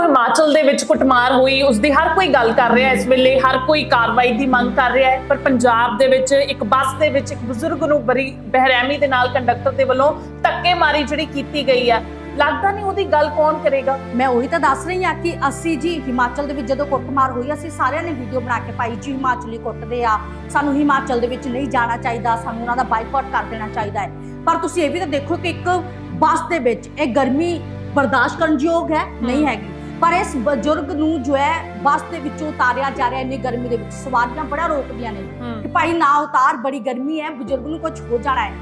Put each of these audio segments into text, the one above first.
ਜੋ ਹਿਮਾਚਲ ਦੇ ਵਿੱਚ ਕੁੱਟਮਾਰ ਹੋਈ ਉਸ ਦੀ ਹਰ ਕੋਈ ਗੱਲ ਕਰ ਰਿਹਾ ਇਸ ਵੇਲੇ ਹਰ ਕੋਈ ਕਾਰਵਾਈ ਦੀ ਮੰਗ ਕਰ ਰਿਹਾ ਹੈ। ਪਰ ਪੰਜਾਬ ਦੇ ਵਿੱਚ ਇੱਕ ਬੱਸ ਦੇ ਵਿੱਚ ਇੱਕ ਬਜ਼ੁਰਗ ਨੂੰ ਬੜੀ ਬਹਿਰਹਿਮੀ ਦੇ ਨਾਲ ਕੰਡਕਟਰ ਦੇ ਵੱਲੋਂ ਧੱਕੇ ਮਾਰੀ ਜਿਹੜੀ ਕੀਤੀ ਗਈ ਹੈ। ਲੱਗਦਾ ਨਹੀਂ ਉਹਦੀ ਗੱਲ ਕੌਣ ਕਰੇਗਾ? ਮੈਂ ਉਹੀ ਤਾਂ ਦੱਸ ਰਹੀ ਹਾਂ ਕਿ ਅਸੀਂ ਜੀ ਹਿਮਾਚਲ ਦੇ ਵਿੱਚ ਜਦੋਂ ਕੁੱਟਮਾਰ ਹੋਈ ਅਸੀਂ ਸਾਰਿਆਂ ਨੇ ਵੀਡੀਓ ਬਣਾ ਕੇ ਪਾਈ ਜੀ ਹਿਮਾਚਲੀ ਕੁੱਟਦੇ ਆ। ਸਾਨੂੰ ਹਿਮਾਚਲ ਦੇ ਵਿੱਚ ਨਹੀਂ ਜਾਣਾ ਚਾਹੀਦਾ ਸਾਨੂੰ ਉਹਨਾਂ ਦਾ ਬਾਈਕਾਟ ਕਰ ਦੇਣਾ ਚਾਹੀਦਾ ਹੈ। ਪਰ ਤੁਸੀਂ ਇਹ ਵੀ ਤਾਂ ਦੇਖੋ ਕਿ ਇੱਕ ਬੱਸ ਦੇ ਵਿੱਚ ਇਹ ਗਰਮੀ ਬਰਦਾਸ਼ਤ ਕਰਨ ਯੋਗ ਹੈ ਨਹੀਂ ਹੈਗੀ। ਪਰ ਇਸ ਬਜ਼ੁਰਗ ਨੂੰ ਜੋ ਹੈ ਬੱਸ ਦੇ ਵਿੱਚੋਂ ਉਤਾਰਿਆ ਜਾ ਰਿਹਾ ਇੰਨੀ ਗਰਮੀ ਦੇ ਵਿੱਚ। ਸਵਾਰੀਆਂ ਬੜਾ ਰੋਕਦੀਆਂ ਨੇ ਕਿ ਭਾਈ ਨਾ ਉਤਾਰ ਬੜੀ ਗਰਮੀ ਹੈ ਬਜ਼ੁਰਗ ਨੂੰ ਕੁਝ ਹੋ ਜਾਣਾ ਹੈ।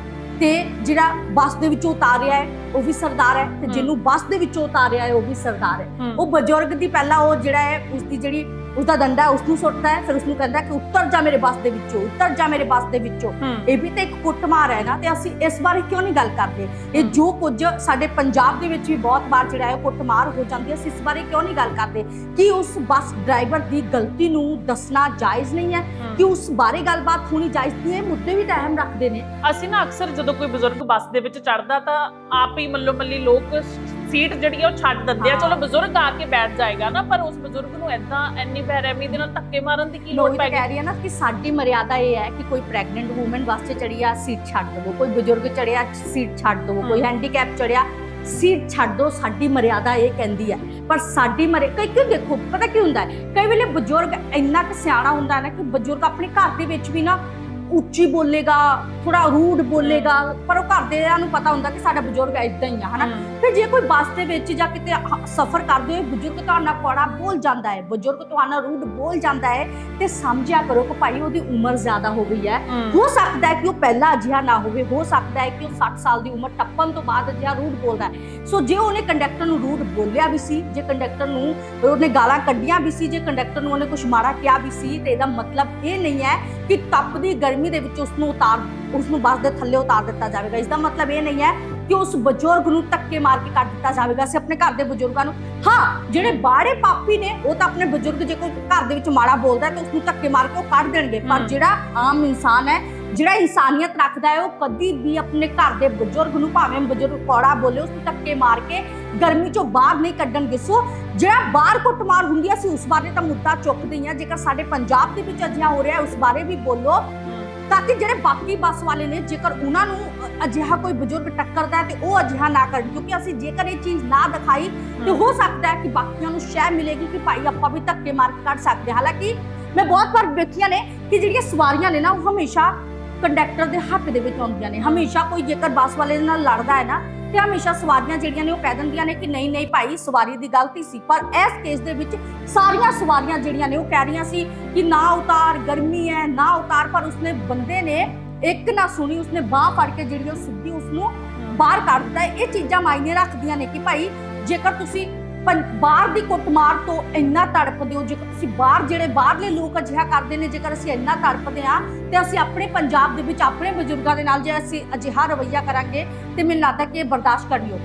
ਤੇ ਜਿਹੜਾ ਬੱਸ ਦੇ ਵਿੱਚੋਂ ਉਤਾਰਿਆ ਹੈ ਉਹ ਵੀ ਸਰਦਾਰ ਹੈ ਤੇ। ਜਿਹਨੂੰ ਬੱਸ ਦੇ ਵਿੱਚੋਂ ਉਤਾਰਿਆ ਹੈ ਉਹ ਵੀ ਸਰਦਾਰ ਹੈ। ਉਹ ਬਜ਼ੁਰਗ ਦੀ ਪਹਿਲਾਂ ਉਹ ਜਿਹੜਾ ਹੈ ਉਸ ਦੀ ਜਿਹੜੀ ਉਸ ਦਾ ਡੰਡਾ ਉਸ ਨੂੰ ਸੁੱਟਦਾ ਹੈ ਫਿਰ ਉਸ ਨੂੰ ਕਹਿੰਦਾ ਕਿ ਉੱਤਰ ਜਾ ਮੇਰੇ ਬੱਸ ਦੇ ਵਿੱਚੋਂ ਉੱਤਰ ਜਾ ਮੇਰੇ ਬੱਸ ਦੇ ਵਿੱਚੋਂ। ਇਹ ਵੀ ਤਾਂ ਇੱਕ ਕੁੱਟਮਾਰ ਹੈ ਨਾ ਤੇ ਅਸੀਂ ਇਸ ਬਾਰੇ ਕਿਉਂ ਨਹੀਂ ਗੱਲ ਕਰਦੇ? ਇਹ। ਜੋ ਕੁਝ ਸਾਡੇ ਪੰਜਾਬ ਦੇ ਵਿੱਚ ਵੀ ਬਹੁਤ ਵਾਰ ਜਿਹੜਾ ਹੈ ਕੁੱਟਮਾਰ ਹੋ ਜਾਂਦੀ ਹੈ ਅਸੀਂ ਇਸ ਬਾਰੇ ਕਿਉਂ ਨਹੀਂ ਗੱਲ ਕਰਦੇ? ਕਿ ਉਸ ਬੱਸ ਡਰਾਈਵਰ ਦੀ ਗਲਤੀ ਨੂੰ ਦੱਸਣਾ ਜਾਇਜ਼ ਨਹੀਂ ਹੈ? ਕਿ ਉਸ ਬਾਰੇ ਗੱਲਬਾਤ ਹੋਣੀ ਜਾਇਜ਼ ਨਹੀਂ ਹੈ? ਮੁੱਦੇ ਵੀ ਤਾਂ ਅਹਿਮ ਰੱਖਦੇ ਨੇ। ਅਸੀਂ ਨਾ ਅਕਸਰ ਜਦੋਂ ਕੋਈ ਬਜ਼ੁਰਗ ਬੱਸ ਦੇ ਵਿੱਚ ਚੜਦਾ ਤਾਂ ਆਪ ਹੀ ਮੱਲੋ ਮੱਲੀ ਲੋਕ ਸੀਟ ਜਿਹੜੀ ਉਹ ਛੱਡ ਦਿੰਦੇ ਆ। ਚਲੋ ਬਜ਼ੁਰਗ ਆ ਕੇ ਬੈਠ ਜਾਏਗਾ ਨਾ ਪਰ ਉਸ ਬਜ਼ੁਰਗ ਨੂੰ ਐਦਾਂ ਇੰਨੀ ਬੇਰਹਿਮੀ ਦੇ ਨਾਲ ਧੱਕੇ ਮਾਰਨ ਦੀ ਕੀ ਲੋੜ ਪੈ ਗਈ? ਕਹਿ ਰਹੀ ਹੈ ਨਾ ਕਿ ਸਾਡੀ ਮਰਿਆਦਾ ਇਹ ਹੈ ਕਿ ਕੋਈ ਪ੍ਰੈਗਨੈਂਟ ਔਮਨ ਵਾਸਤੇ ਚੜੀ ਆ ਸੀਟ ਛੱਡ ਦਿਵੋ। ਕੋਈ ਬਜ਼ੁਰਗ ਚੜਿਆ ਸੀਟ ਛੱਡ ਦਿਵੋ। ਕੋਈ। ਹੈਂਡੀਕੈਪ ਚੜਿਆ ਸੀਟ ਛੱਡ ਦਿਓ ਸਾਡੀ ਮਰਿਆਦਾ ਇਹ ਕਹਿੰਦੀ ਹੈ ਪਰ ਸਾਡੀ ਮਰੇ ਕਈ ਕਿਉਂ ਦੇਖੋ ਪਤਾ ਕੀ ਹੁੰਦਾ ਹੈ? ਕਈ ਵੇਲੇ ਬਜ਼ੁਰਗ ਇੰਨਾ ਕਿ ਸਿਆਣਾ ਹੁੰਦਾ ਹੈ ਨਾ ਕਿ ਬਜ਼ੁਰਗ ਆਪਣੇ ਘਰ ਦੇ ਵਿੱਚ ਵੀ ਨਾ ਉੱਚੀ ਬੋਲੇਗਾ ਥੋੜਾ ਰੂਡ ਬੋਲੇਗਾ ਪਰ ਉਹ ਘਰ ਦੇਆਂ ਨੂੰ ਪਤਾ ਹੁੰਦਾ ਕਿ ਸਾਡਾ ਬਜ਼ੁਰਗ ਇਦਾਂ ਹੀ ਆ ਹਨਾ? ਫਿਰ ਜੇ ਕੋਈ ਬੱਸ ਦੇ ਵਿੱਚ ਜਾਂ ਕਿਤੇ ਸਫ਼ਰ ਕਰਦੇ ਹੋਏ ਬਜ਼ੁਰਗ ਤੁਹਾਡਾ ਕੌੜਾ ਬੋਲ ਜਾਂਦਾ ਹੈ ਬਜ਼ੁਰਗ ਤੁਹਾਡਾ ਰੂਡ ਬੋਲ ਜਾਂਦਾ ਹੈ ਤੇ ਸਮਝਿਆ ਕਰੋ ਕਿ ਭਾਈ ਉਹਦੀ ਉਮਰ ਜ਼ਿਆਦਾ ਹੋ ਗਈ ਹੈ। ਹੋ ਸਕਦਾ ਹੈ ਕਿ ਉਹ ਪਹਿਲਾਂ ਅਜਿਹਾ ਨਾ ਹੋਵੇ ਹੋ ਸਕਦਾ ਹੈ ਕਿ ਉਹ 60 ਸਾਲ ਦੀ ਉਮਰ ਟੱਪਣ ਤੋਂ ਬਾਅਦ ਅਜਿਹਾ ਰੂਡ ਬੋਲਦਾ ਹੈ। ਸੋ ਜੇ ਉਹਨੇ ਕੰਡਕਟਰ ਨੂੰ ਰੂਡ ਬੋਲਿਆ ਵੀ ਸੀ ਜੇ ਕੰਡਕਟਰ ਨੂੰ ਉਹਨੇ ਗਾਲਾਂ ਕੱਢੀਆਂ ਵੀ ਸੀ ਜੇ ਕੰਡਕਟਰ ਨੂੰ ਉਹਨੇ ਕੁਝ ਮਾੜਾ ਕਿਹਾ ਵੀ ਸੀ ਤੇ ਇਹਦਾ ਮਤਲਬ ਇਹ ਨਹੀਂ ਹੈ ਕਿ ਤਪਦੀ ਗਰਮੀ ਦੇ ਵਿੱਚ ਉਸ ਨੂੰ ਉਤਾਰ ਉਸ ਨੂੰ ਬੱਸ ਦੇ ਥੱਲੇ ਉਤਾਰ ਦਿੱਤਾ ਜਾਵੇਗਾ। ਇਸ ਦਾ ਮਤਲਬ ਇਹ ਨਹੀਂ ਹੈ ਕਿ ਉਸ ਬਜ਼ੁਰਗ ਨੂੰ ਧੱਕੇ ਮਾਰ ਕੇ ਕੱਢ ਦਿੱਤਾ ਜਾਵੇਗਾ। ਅਸੀਂ ਆਪਣੇ ਘਰ ਦੇ ਬਜ਼ੁਰਗਾਂ ਨੂੰ ਹਾਂ ਜਿਹੜੇ ਬਾਹਰੇ ਪਾਪੀ ਨੇ ਉਹ ਤਾਂ ਆਪਣੇ ਬਜ਼ੁਰਗ ਜੇ ਕੋਈ ਘਰ ਦੇ ਵਿੱਚ ਮਾੜਾ ਬੋਲਦਾ ਤਾਂ ਉਸ ਨੂੰ ਧੱਕੇ ਮਾਰ ਕੇ ਉਹ ਕੱਢ ਦੇਣਗੇ। ਪਰ। ਜਿਹੜਾ ਆਮ ਇਨਸਾਨ ਹੈ ਜਿਹੜਾ ਇਨਸਾਨੀਅਤ ਰੱਖਦਾ ਹੈ ਉਹ ਕਦੀ ਵੀ ਆਪਣੇ ਘਰ ਦੇ ਬਜ਼ੁਰਗ ਨੂੰ ਭਾਵੇਂ ਬਜ਼ੁਰਗ ਕੌੜਾ ਬੋਲੇ ਉਸ ਨੂੰ ਧੱਕੇ ਮਾਰ ਕੇ ਗਰਮੀ ਚੋਂ ਬਾਹਰ ਨਹੀਂ ਕੱਢਣਗੇ। ਸੋ ਜਿਹੜਾ ਬਾਹਰ ਕੁੱਟਮਾਰ ਹੁੰਦੀ ਹੈ ਅਸੀਂ ਉਸ ਬਾਰੇ ਤਾਂ ਮੁੱਦਾ ਚੁੱਕਦੇ ਹੀ ਹਾਂ। ਜੇਕਰ ਸਾਡੇ ਪੰਜਾਬ ਦੇ ਵਿੱਚ ਅਜਿਹਾ ਹੋ ਰਿਹਾ ਹੈ ਉਸ ਬਾਰੇ ਵੀ ਬੋਲੋ। ਤਾਂ ਕਿ ਜਿਹੜੇ ਬਾਕੀ ਬੱਸ ਵਾਲੇ ਨੇ ਜੇਕਰ ਉਹਨਾਂ ਨੂੰ ਅਜਿਹਾ ਕੋਈ ਬਜ਼ੁਰਗ ਟੱਕਰਦਾ ਹੈ ਤੇ ਉਹ ਅਜਿਹਾ ਨਾ ਕਰਨ ਕਿਉਂਕਿ ਅਸੀਂ ਜੇਕਰ ਇਹ ਚੀਜ਼ ਨਾ ਦਿਖਾਈ ਤੇ ਹੋ ਸਕਦਾ ਹੈ ਕਿ ਬਾਕੀਆਂ ਨੂੰ ਸ਼ਹਿ ਮਿਲੇਗੀ ਕਿ ਭਾਈ ਆਪਾਂ ਵੀ ਧੱਕੇ ਮਾਰ ਕੇ ਕੱਢ ਸਕਦੇ। ਹਾਲਾਂਕਿ ਮੈਂ ਬਹੁਤ ਵਾਰ ਵੇਖੀਆਂ ਨੇ ਕਿ ਜਿਹੜੀਆਂ ਸਵਾਰੀਆਂ ਨੇ ਨਾ ਉਹ ਹਮੇਸ਼ਾ ਕੰਡਕਟਰ ਦੇ ਹੱਕ ਦੇ ਵਿੱਚ ਆਉਂਦੀਆਂ ਨੇ ਹਮੇਸ਼ਾ ਕੋਈ ਜੇਕਰ ਬੱਸ ਵਾਲੇ ਨਾਲ ਲੜਦਾ ਹੈ ਨਾ ਤੇ ਹਮੇਸ਼ਾ ਸਵਾਰੀਆਂ ਜਿਹੜੀਆਂ ਨੇ ਉਹ ਕਹਿ ਦਿੰਦੀਆਂ ਨੇ ਕਿ ਨਹੀਂ ਨਹੀਂ ਭਾਈ, ਸਵਾਰੀ ਦੀ ਗਲਤੀ ਸੀ। ਪਰ ਇਸ ਕੇਸ ਦੇ ਵਿੱਚ ਸਾਰੀਆਂ ਸਵਾਰੀਆਂ ਜਿਹੜੀਆਂ ਨੇ ਉਹ ਕਹਿ ਰਹੀਆਂ ਸੀ ਕਿ ਨਾ ਉਤਾਰ, ਗਰਮੀ ਹੈ, ਨਾ ਉਤਾਰ। ਪਰ ਉਸਨੇ ਬੰਦੇ ਨੇ ਇੱਕ ਨਾ ਸੁਣੀ, ਉਸਨੇ ਬਾਹ ਫੜ ਕੇ ਜਿਹੜੀ ਉਹ ਸਿੱਧੀ ਉਸਨੂੰ ਬਾਹਰ ਕੱਢ ਦਿੱਤਾ। ਇਹ ਚੀਜ਼ਾਂ ਮਾਇਨੇ ਰੱਖਦੀਆਂ ਨੇ ਕਿ ਭਾਈ ਜੇਕਰ ਤੁਸੀਂ ਬਾਹਰ ਦੀ ਕੁੱਟਮਾਰ ਤੋਂ ਇੰਨਾ ਤੜਪਦੇ ਹੋ ਜੇਕਰ ਤੁਸੀਂ ਬਾਹਰ ਜਿਹੜੇ ਬਾਹਰਲੇ ਲੋਕ ਅਜਿਹਾ ਕਰਦੇ ਨੇ, ਜੇਕਰ ਅਸੀਂ ਇੰਨਾ ਤੜਪਦੇ ਆ ਤੇ ਅਸੀਂ ਆਪਣੇ ਪੰਜਾਬ ਦੇ ਵਿੱਚ ਆਪਣੇ ਬਜ਼ੁਰਗਾਂ ਦੇ ਨਾਲ ਜੇ ਅਸੀਂ ਅਜਿਹਾ ਰਵੱਈਆ ਕਰਾਂਗੇ, ਤੇ ਮੈਨੂੰ ਲੱਗਦਾ ਕਿ ਇਹ ਬਰਦਾਸ਼ਤ ਕਰਨੀ ਹੋ